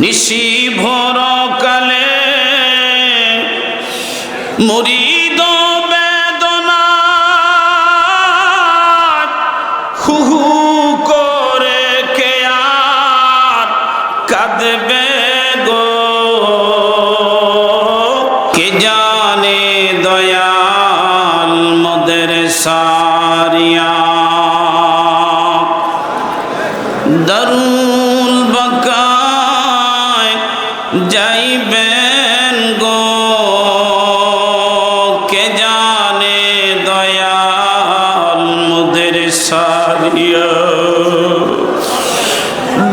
নিশি ভোর কালে মুরিদ বেদনা হুহু করে কে কাঁদবে গো? কে জানে দয়াল মদের সারিয়া? দারুল যাইবেন গো কে জানে দয়াল মুদের সারিয়া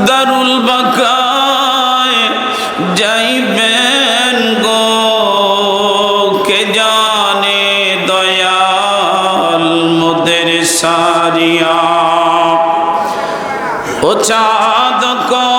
দারুল বাকায় যাইবেন গো কে জানে দয়াল মুদের সারিয়া ও চাঁদ কবদনে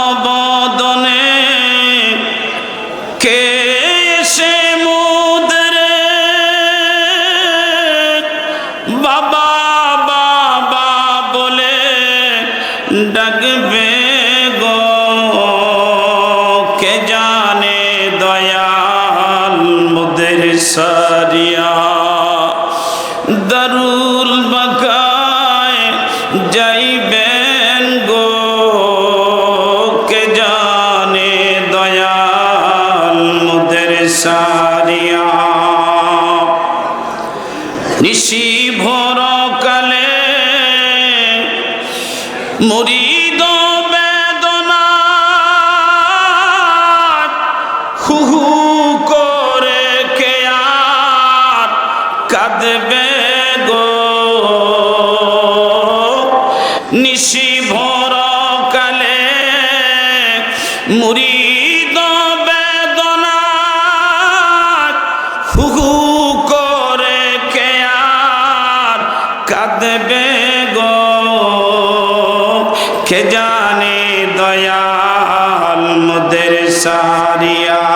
সারিয়া নিশি ভোর কালে মুরিদ বেদনা হুহু করে কে আর কাঁদবে গো? নিশি ভোর কালে মুরিদ হুহু করে কে আর কাঁদবে গো? কে জানে দয়াল মুদের সারিয়া?